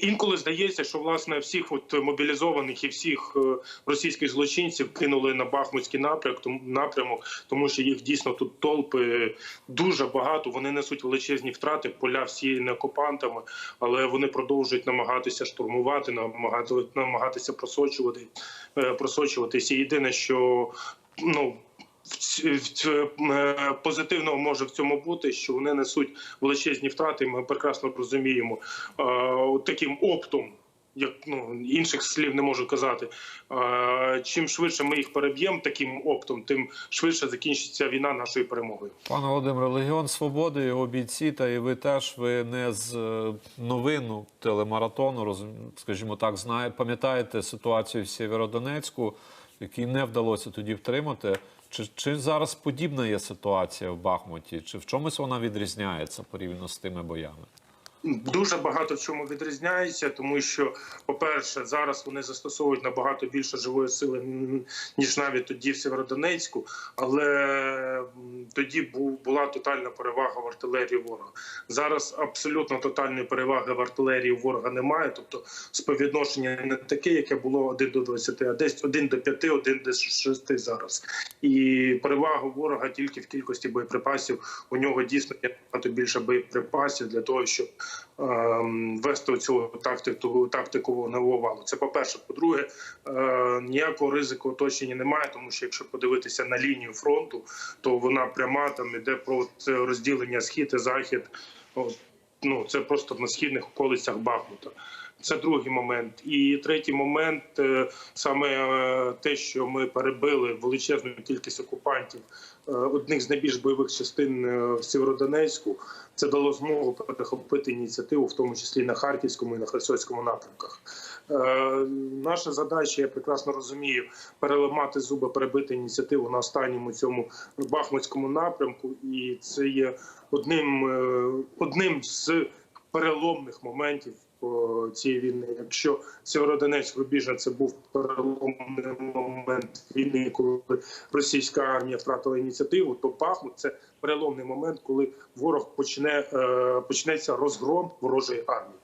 Інколи здається, що власне всіх от мобілізованих і всіх е, російських злочинців кинули на Бахмутський напрямок, тому- напрямок, тому що їх дійсно тут толпи дуже багато. Вони несуть величезні втрати, поля всіяні окупантами, але вони продовжують намагатися штурмувати, намагати, намагатися просочувати, е, просочуватися. Єдине, що ну. Е, Позитивного може в цьому бути, що вони несуть величезні втрати. Ми прекрасно розуміємо е, таким оптом, як ну інших слів не можу казати. Е, Чим швидше ми їх переб'ємо таким оптом, тим швидше закінчиться війна нашою перемогою. Пане Володимире, Легіон Свободи, його бійці, та і ви теж ви не з новину телемаратону, розум- скажімо так, знає, пам'ятаєте ситуацію в Сєвєродонецьку, якій не вдалося тоді втримати. Чи, чи зараз подібна є ситуація в Бахмуті? Чи в чомусь вона відрізняється порівняно з тими боями? Дуже багато в чому відрізняється, тому що, по-перше, зараз вони застосовують набагато більше живої сили, ніж навіть тоді в Сєвєродонецьку. Але тоді була тотальна перевага в артилерії ворога. Зараз абсолютно тотальної переваги в артилерії ворога немає. Тобто співвідношення не таке, яке було 1 до 20, а десь 1 до 5, 1 до 6 зараз. І перевага ворога тільки в кількості боєприпасів. У нього дійсно є багато більше боєприпасів для того, щоб вести цю тактику тактику вогневого валу. Це по перше. По-друге, е, ніякого ризику оточення немає, тому що якщо подивитися на лінію фронту, то вона пряма там іде про розділення схід і захід. От, ну це просто на східних околицях Бахмута. Це другий момент. І третій момент е, саме е, те, що ми перебили величезну кількість окупантів е, одних з найбільш бойових частин в Сєвєродонецьку. Це дало змогу перехопити ініціативу, в тому числі на Харківському і на Херсонському напрямках. Е, наша задача, я прекрасно розумію, переламати зуби, перебити ініціативу на останньому цьому бахмутському напрямку, і це є одним, е, одним з переломних моментів цієї війни. Якщо Сєвєродонецьк рубіжа це був переломний момент війни, коли російська армія втратила ініціативу, то Бахмут це переломний момент, коли ворог почне е, почнеться розгром ворожої армії.